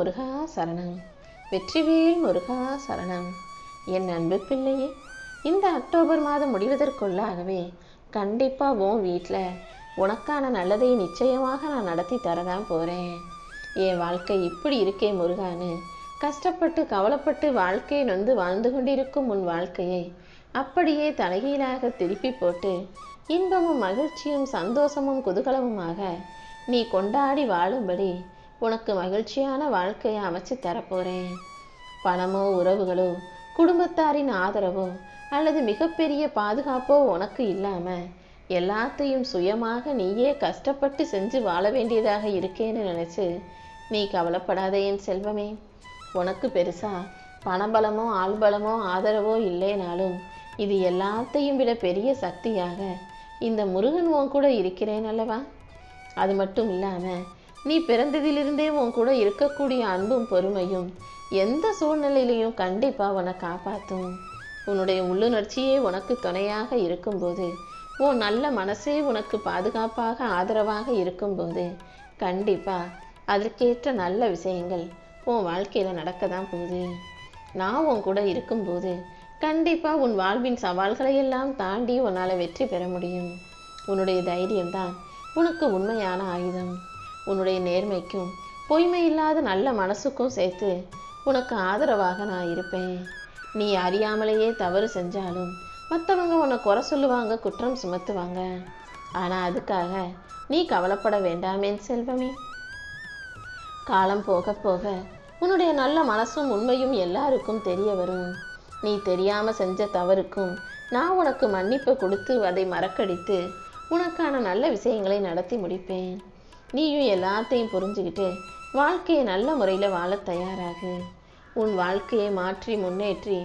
முருகா சரணம். வெற்றிவேல் முருகா சரணம். என் அன்பு பிள்ளையே இந்த அக்டோபர் மாதம் முடிவதற்குள்ளாகவே கண்டிப்பாக உன் வீட்டில் உனக்கான நல்லதை நிச்சயமாக நான் நடத்தி தரதான் போகிறேன் என் வாழ்க்கை இப்படி இருக்கே முருகான்னு கஷ்டப்பட்டு கவலைப்பட்டு வாழ்க்கையை நொந்து வாழ்ந்து கொண்டிருக்கும் உன் வாழ்க்கையை அப்படியே தலைகீழாக திருப்பி போட்டு இன்பமும் மகிழ்ச்சியும் சந்தோஷமும் குதூகலமுமாக நீ கொண்டாடி வாழும்படி உனக்கு மகிழ்ச்சியான வாழ்க்கையை அமைச்சு தரப்போறேன். பணமோ உறவுகளோ குடும்பத்தாரின் ஆதரவோ அல்லது மிகப்பெரிய பாதுகாப்போ உனக்கு இல்லாம எல்லாத்தையும் சுயமாக நீயே கஷ்டப்பட்டு செஞ்சு வாழ வேண்டியதாக இருக்கேன்னு நினைச்சு நீ கவலைப்படாதே என் செல்வமே. உனக்கு பெருசா பணபலமோ ஆள்பலமோ ஆதரவோ இல்லைனாலும் இது எல்லாத்தையும் விட பெரிய சக்தியாக இந்த முருகன் உன் கூட இருக்கிறேன் அல்லவா? அது மட்டும் இல்லாமல் நீ பிறந்ததிலிருந்தே உன் கூட இருக்கக்கூடிய அன்பும் பொறுமையும் எந்த சூழ்நிலையிலையும் கண்டிப்பாக உன்னை காப்பாற்றும் உன்னுடைய உள்ளுணர்ச்சியே உனக்கு துணையாக இருக்கும்போது உன் நல்ல மனசே உனக்கு பாதுகாப்பாக ஆதரவாக இருக்கும்போது கண்டிப்பாக அதற்கேற்ற நல்ல விஷயங்கள் உன் வாழ்க்கையில் நடக்க தான் போகுது. நான் உன் கூட இருக்கும்போது கண்டிப்பாக உன் வாழ்வின் சவால்களை எல்லாம் தாண்டி உன்னால் வெற்றி பெற முடியும். உன்னுடைய தைரியம்தான் உனக்கு உண்மையான ஆயுதம். உன்னுடைய நேர்மைக்கும் பொய்மை இல்லாத நல்ல மனசுக்கும் சேர்த்து உனக்கு ஆதரவாக நான் இருப்பேன். நீ அறியாமலேயே தவறு செஞ்சாலும் மற்றவங்க உன்னை குறை சொல்லுவாங்க குற்றம் சுமத்துவாங்க. ஆனால் அதுக்காக நீ கவலைப்பட வேண்டாமே செல்வமே. காலம் போக போக உன்னுடைய நல்ல மனசும் உண்மையும் எல்லாருக்கும் தெரிய வரும். நீ தெரியாமல் செஞ்ச தவறுக்கும் நான் உனக்கு மன்னிப்பு கொடுத்து அதை மறக்கடித்து உனக்கான நல்ல விஷயங்களை நடத்தி முடிப்பேன். நீயும் எல்லாத்தையும் புரிஞ்சுக்கிட்டு வாழ்க்கையை நல்ல முறையில் வாழ தயாராகு. உன் வாழ்க்கையை மாற்றி முன்னேற்றி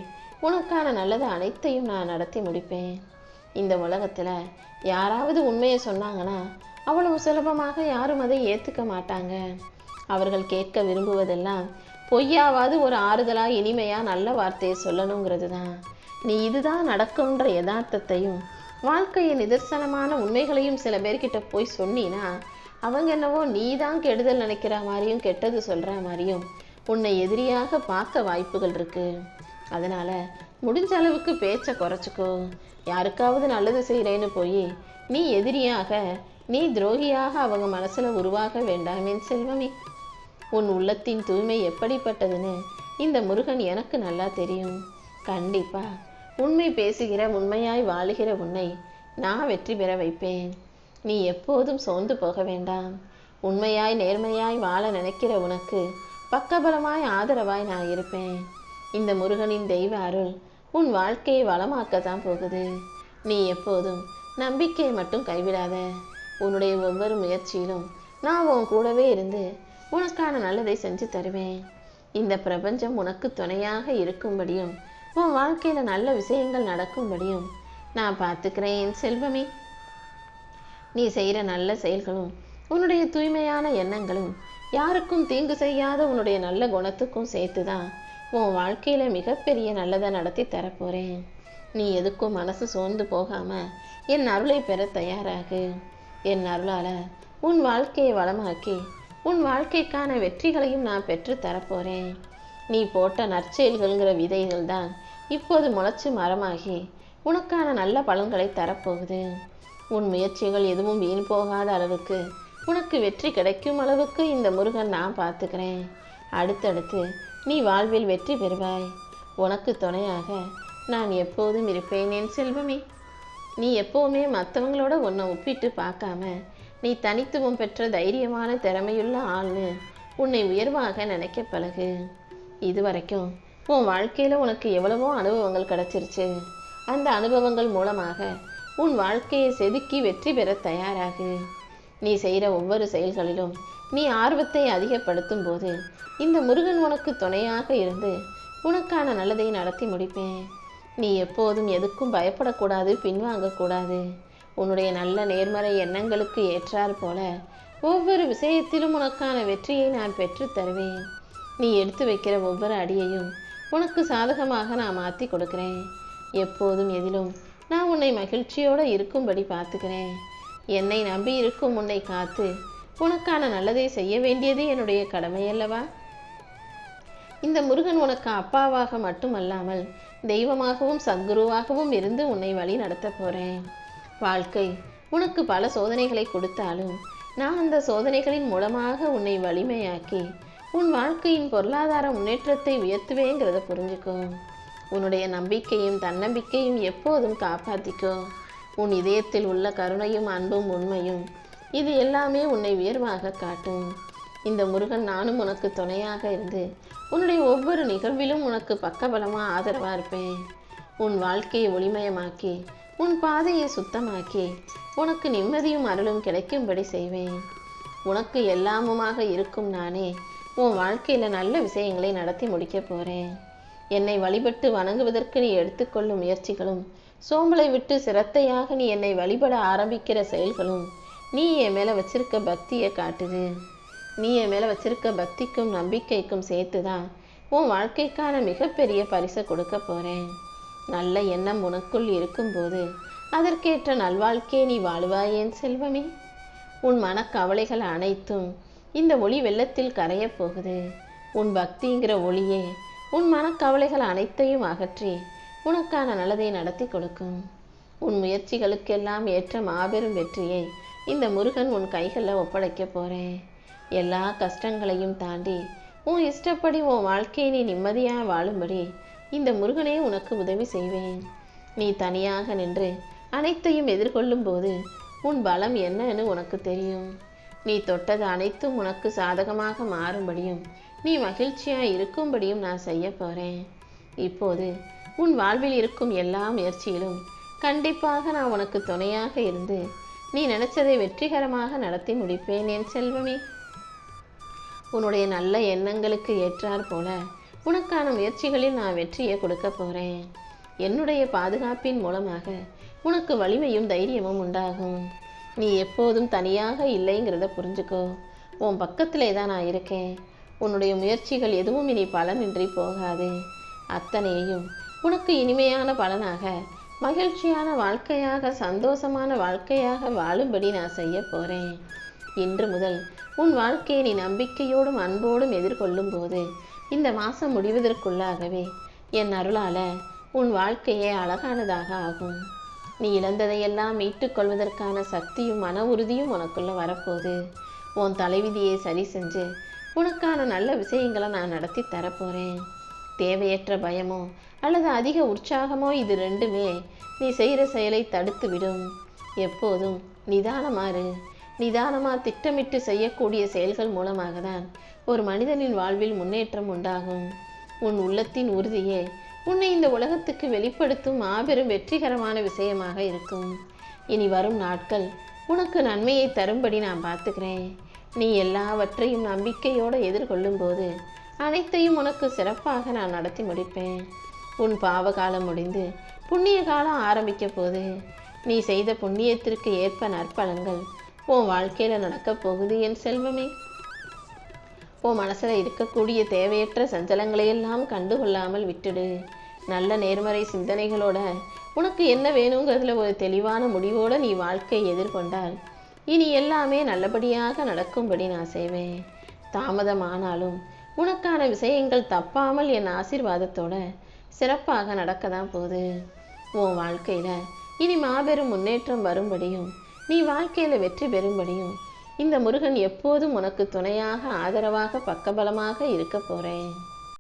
உனக்கான நல்லது அனைத்தையும் நான் நடத்தி முடிப்பேன். இந்த உலகத்தில் யாராவது உண்மையை சொன்னாங்கன்னா அவ்வளவு சுலபமாக யாரும் அதை ஏற்றுக்க மாட்டாங்க. அவர்கள் கேட்க விரும்புவதெல்லாம் பொய்யாவது ஒரு ஆறுதலாக இனிமையாக நல்ல வார்த்தையை சொல்லணுங்கிறது தான் நீ இதுதான் நடக்கும்ன்ற யதார்த்தத்தையும் வாழ்க்கையின் நிதர்சனமான உண்மைகளையும் சில பேர்கிட்ட போய் சொன்னீன்னா அவங்க என்னவோ நீ தான் கெடுதல் நினைக்கிற மாதிரியும் கெட்டது சொல்கிற மாதிரியும் உன்னை எதிரியாக பார்க்க வாய்ப்புகள் இருக்கு. அதனால முடிஞ்ச அளவுக்கு பேச்சை குறைச்சிக்கோ. யாருக்காவது நல்லது செய்கிறேன்னு போய் நீ எதிரியாக நீ துரோகியாக அவங்க மனசுல உருவாக வேண்டாமேன் செல்வமே. உன் உள்ளத்தின் தூய்மை எப்படிப்பட்டதுன்னு இந்த முருகன் எனக்கு நல்லா தெரியும். கண்டிப்பா உண்மை பேசுகிற உண்மையாய் வாழுகிற உன்னை நான் வெற்றி பெற வைப்பேன். நீ எப்போதும் சோர்ந்து போக வேண்டாம். உண்மையாய் நேர்மையாய் வாழ நினைக்கிற உனக்கு பக்கபலமாய் ஆதரவாய் நான் இருப்பேன். இந்த முருகனின் தெய்வ அருள் உன் வாழ்க்கையை வளமாக்கத்தான் போகுது. நீ எப்போதும் நம்பிக்கையை மட்டும் கைவிடாத. உன்னுடைய ஒவ்வொரு முயற்சியிலும் நான் உன் கூடவே இருந்து உனக்கான நல்லதை செஞ்சு தருவேன். இந்த பிரபஞ்சம் உனக்கு துணையாக இருக்கும்படியும் உன் வாழ்க்கையில நல்ல விஷயங்கள் நடக்கும்படியும் நான் பார்த்துக்கிறேன் செல்வமே. நீ செய்கிற நல்ல செயல்களும் உன்னுடைய தூய்மையான எண்ணங்களும் யாருக்கும் தீங்கு செய்யாத உன்னுடைய நல்ல குணத்துக்கும் சேர்த்து தான் உன் வாழ்க்கையில் மிகப்பெரிய நல்லதை நடத்தி தரப்போகிறேன் நீ எதுக்கும் மனசு சோர்ந்து போகாமல் என் அருளை பெற தயாராகு. என் அருளால் உன் வாழ்க்கையை வளமாக்கி உன் வாழ்க்கைக்கான வெற்றிகளையும் நான் பெற்று தரப்போகிறேன் நீ போட்ட நற்செயல்கள்ங்கிற விதைகள் தான் இப்போது முளைச்சி மரமாகி உனக்கான நல்ல பலன்களை தரப்போகுது. உன் முயற்சிகள் எதுவும் வீண் போகாத அளவுக்கு உனக்கு வெற்றி கிடைக்கும் அளவுக்கு இந்த முருகன் நான் பார்த்துக்கிறேன். அடுத்தடுத்து நீ வாழ்வில் வெற்றி பெறுவாய். உனக்கு துணையாக நான் எப்போதும் இருப்பேன் என் செல்வமே. நீ எப்போவுமே மற்றவங்களோட உன்னை ஒப்பிட்டு பார்க்காம நீ தனித்துவம் பெற்ற தைரியமான திறமையுள்ள ஆள்னு உன்னை உயர்வாக நினைக்க பழகு. இதுவரைக்கும் உன் வாழ்க்கையில் உனக்கு எவ்வளவோ அனுபவங்கள் கிடைச்சிருச்சு. அந்த அனுபவங்கள் மூலமாக உன் வாழ்க்கையை செதுக்கி வெற்றி பெற தயாராகு. நீ செய்கிற ஒவ்வொரு செயல்களிலும் நீ ஆர்வத்தை அதிகப்படுத்தும் போது இந்த முருகன் உனக்கு துணையாக இருந்து உனக்கான நல்லதை நடத்தி முடிப்பேன். நீ எப்போதும் எதுக்கும் பயப்படக்கூடாது பின்வாங்கக்கூடாது உன்னுடைய நல்ல நேர்மறை எண்ணங்களுக்கு ஏற்றாற் போல ஒவ்வொரு விஷயத்திலும் உனக்கான வெற்றியை நான் பெற்று தருவேன். நீ எடுத்து வைக்கிற ஒவ்வொரு அடியையும் உனக்கு சாதகமாக நான் மாற்றி கொடுக்கிறேன். எப்போதும் எதிலும் நான் உன்னை மகிழ்ச்சியோடு இருக்கும்படி பார்த்துக்கிறேன். என்னை நம்பி இருக்கும் உன்னை காத்து உனக்கான நல்லதை செய்ய வேண்டியது என்னுடைய கடமை அல்லவா? இந்த முருகன் உனக்கு அப்பாவாக மட்டுமல்லாமல் தெய்வமாகவும் சத்குருவாகவும் இருந்து உன்னை வழி நடத்த போகிறேன் வாழ்க்கை உனக்கு பல சோதனைகளை கொடுத்தாலும் நான் அந்த சோதனைகளின் மூலமாக உன்னை வலிமையாக்கி உன் வாழ்க்கையின் பொருளாதார முன்னேற்றத்தை உயர்த்துவேங்கிறத புரிஞ்சுக்கோ. உன்னுடைய நம்பிக்கையும் தன்னம்பிக்கையும் எப்போதும் காப்பாற்றிக்கோ உன் இதயத்தில் உள்ள கருணையும் அன்பும் உண்மையும் இது எல்லாமே உன்னை உயர்வாக காட்டும். இந்த முருகன் நானும் உனக்கு துணையாக இருந்து உன்னுடைய ஒவ்வொரு நிகழ்விலும் உனக்கு பக்கபலமாக ஆதரவாக இருப்பேன். உன் வாழ்க்கையை ஒளிமயமாக்கி உன் பாதையை சுத்தமாக்கி உனக்கு நிம்மதியும் அருளும் கிடைக்கும்படி செய்வேன். உனக்கு எல்லாமுமாக இருக்கும் நானே உன் வாழ்க்கையில் நல்ல விஷயங்களை நடத்தி முடிக்கப் போகிறேன் என்னை வழிபட்டு வணங்குவதற்கு நீ எடுத்துக்கொள்ளும் முயற்சிகளும் சோம்பலை விட்டு சிரத்தையாக நீ என்னை வழிபட ஆரம்பிக்கிற செயல்களும் நீ என் மேலே வச்சிருக்க பக்தியை காட்டுது. நீ என் மேலே வச்சிருக்க பக்திக்கும் நம்பிக்கைக்கும் சேர்த்து தான் உன் வாழ்க்கைக்கான மிகப்பெரிய பரிசை கொடுக்க போகிறேன் நல்ல எண்ணம் உனக்குள் இருக்கும்போது அதற்கேற்ற நல்வாழ்க்கையை நீ வாழுவாயேன் செல்வமே. உன் மனக்கவலைகள் அனைத்தும் இந்த ஒளி வெள்ளத்தில் கரையப் போகுது. உன் பக்திங்கிற ஒளியே உன் மனக்கவலைகள் அனைத்தையும் அகற்றி உனக்கான நல்லதை நடத்தி கொடுக்கும். உன் முயற்சிகளுக்கெல்லாம் ஏற்ற மாபெரும் வெற்றியை இந்த முருகன் உன் கைகளில் ஒப்படைக்க போகிறேன் எல்லா கஷ்டங்களையும் தாண்டி உன் இஷ்டப்படி உன் வாழ்க்கையை நீ நிம்மதியாக வாழும்படி இந்த முருகனே உனக்கு உதவி செய்வேன். நீ தனியாக நின்று அனைத்தையும் எதிர்கொள்ளும் போது உன் பலம் என்னன்னு உனக்கு தெரியும். நீ தொட்டது அனைத்தும் உனக்கு சாதகமாக மாறும்படியும் நீ மகிழ்ச்சியாக இருக்கும்படியும் நான் செய்ய போகிறேன் இப்போது உன் வாழ்வில் இருக்கும் எல்லா முயற்சியிலும் கண்டிப்பாக நான் உனக்கு துணையாக இருந்து நீ நினைச்சதை வெற்றிகரமாக நடத்தி முடிப்பேன் என் செல்வமே. உன்னுடைய நல்ல எண்ணங்களுக்கு ஏற்றாற் போல உனக்கான முயற்சிகளில் நான் வெற்றியை கொடுக்க போகிறேன் என்னுடைய பாதுகாப்பின் மூலமாக உனக்கு வலிமையும் தைரியமும் உண்டாகும். நீ எப்போதும் தனியாக இல்லைங்கிறத புரிஞ்சுக்கோ. உன் பக்கத்திலே தான் நான் இருக்கேன். உன்னுடைய முயற்சிகள் எதுவும் இனி பலனின்றி போகாது. அத்தனையும் உனக்கு இனிமையான பலனாக மகிழ்ச்சியான வாழ்க்கையாக சந்தோஷமான வாழ்க்கையாக வாழும்படி நான் செய்ய போகிறேன் இன்று முதல் உன் வாழ்க்கையை நீ நம்பிக்கையோடும் அன்போடும் எதிர்கொள்ளும் போது இந்த மாதம் முடிவதற்குள்ளாகவே என் அருளால உன் வாழ்க்கையே அழகானதாக ஆகும். நீ இழந்ததையெல்லாம் மீட்டுக்கொள்வதற்கான சக்தியும் மன உறுதியும் உனக்குள்ளே வரப்போகுது. உன் தலைவிதியை சரி செஞ்சு உனக்கான நல்ல விஷயங்களை நான் நடத்தி தரப்போகிறேன் தேவையற்ற பயமோ அல்லது அதிக உற்சாகமோ இது ரெண்டுமே நீ செய்கிற செயலை தடுத்து விடும். எப்போதும் நிதானமாறு நிதானமாக திட்டமிட்டு செய்யக்கூடிய செயல்கள் மூலமாக தான் ஒரு மனிதனின் வாழ்வில் முன்னேற்றம் உண்டாகும். உன் உள்ளத்தின் உறுதியே உன்னை இந்த உலகத்துக்கு வெளிப்படுத்தும் மாபெரும் வெற்றிகரமான விஷயமாக இருக்கும். இனி வரும் நாட்கள் உனக்கு நன்மையை தரும்படி நான் பார்த்துக்கிறேன். நீ எல்லாவற்றையும் நம்பிக்கையோடு எதிர்கொள்ளும் போது அனைத்தையும் உனக்கு சிறப்பாக நான் நடத்தி முடிப்பேன். உன் பாவ காலம் முடிந்து புண்ணிய காலம் ஆரம்பிக்க போது நீ செய்த புண்ணியத்திற்கு ஏற்ப நற்பலன்கள் உன் வாழ்க்கையில் நடக்கப் போகுது என் செல்வமே. உன் மனசில் இருக்கக்கூடிய தேவையற்ற சஞ்சலங்களையெல்லாம் கண்டுகொள்ளாமல் விட்டுடு. நல்ல நேர்மறை சிந்தனைகளோட உனக்கு என்ன வேணுங்கிறதுல ஒரு தெளிவான முடிவோடு நீ வாழ்க்கையை எதிர்கொண்டால் இனி எல்லாமே நல்லபடியாக நடக்கும்படி நான் செய்வேன். தாமதமானாலும் உனக்கான விஷயங்கள் தப்பாமல் என் ஆசீர்வாதத்தோட சிறப்பாக நடக்க தான் போகுது. உன் வாழ்க்கையில் இனி மாபெரும் முன்னேற்றம் வரும்படியும் நீ வாழ்க்கையில் வெற்றி பெறும்படியும் இந்த முருகன் எப்போதும் உனக்கு துணையாக ஆதரவாக பக்கபலமாக இருக்க போகிறேன்